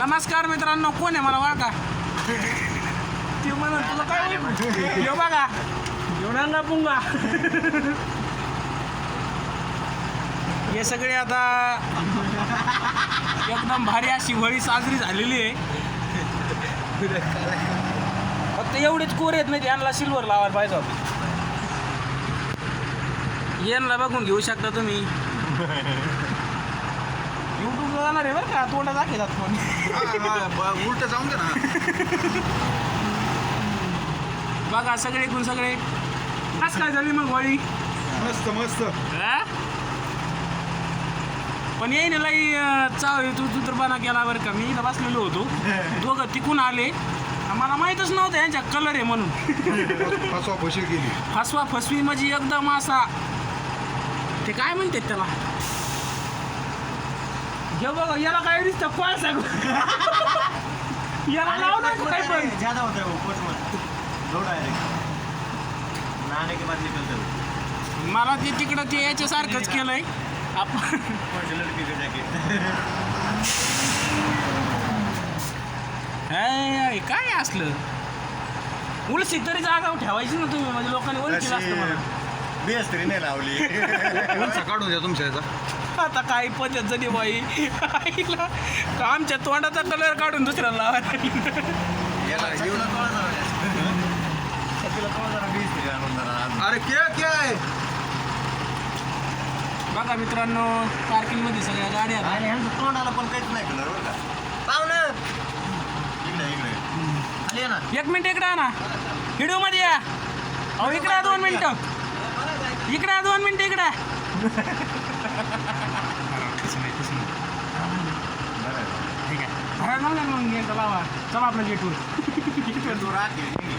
नमस्कार मित्रांनो कोण आहे मला ओळखा? ते म्हणत तुला काय येऊ बघा. एवढा पुंगा. हे सगळे आता एकदम भारी अशी होळी साजरी झालेली आहे. फक्त एवढेच कोर आहेत नाही यांना सिल्वर लावायला पाहिजे होतं. यांना बघून घेऊ शकता तुम्ही. युट्यूबला जाणार आहे बरं का? तोंडा दाखवतात फोन उलट जाऊन दे ना. बघा सगळे एकूण सगळे. कस काय झाली मग होळी मस्त मस्त. हा? पण येईन लई अं, चाव तू तू तर बना केला बरं का. मी इथं बसलेलो होतो. दोघं तिकून आले. मला माहीतच नव्हतं यांच्या कलर आहे म्हणून. फसवा फशी गेली फसवा फसवी म्हणजे एकदम असा. ते काय म्हणतात त्याला? घे बघा याला काय दिसतं? कोण सांगू याला लाव ना काय पण. ज्यादा होता है वो पोस्ट में दो डायरेक्ट नहाने के बाद निकलते हो मला ते तिकडं ते याच्यासारखंच केलंय. आपण और लड़के के? हे, काय असलं? उलसी तरी जागा ठेवायची ना तुम्ही म्हणजे लोकांनी ओळखीला असतं मला बेस तरी नाही लावली. उलसा काढून द्या तुमच्या याचा? आता काही पद्धत झाली बाई. आईला आमच्या तोंडाचा कलर काढून दुसऱ्याला लावायला याला छत्तीला थोडा जरा छत्तीला थोडा जरा बेस तरी आणून जरा अरे क्या क्या आहे? बघा मित्रांनो पार्किंगमध्ये सगळ्या गाड्या आहेत. आणि ह्यांचं तोंडाला पण काहीच नाही कलर बरं का? पाहुणं. इकडे इकडे. ये ना एक मिनिट इकडे ना व्हिडिओमध्ये या. अहो इकडे या दोन मिनिटं. इकडे दोन मिनिटं इकडे. बरं ठीक आहे. हा, ना मग लावा. चला आपल्या गेटवर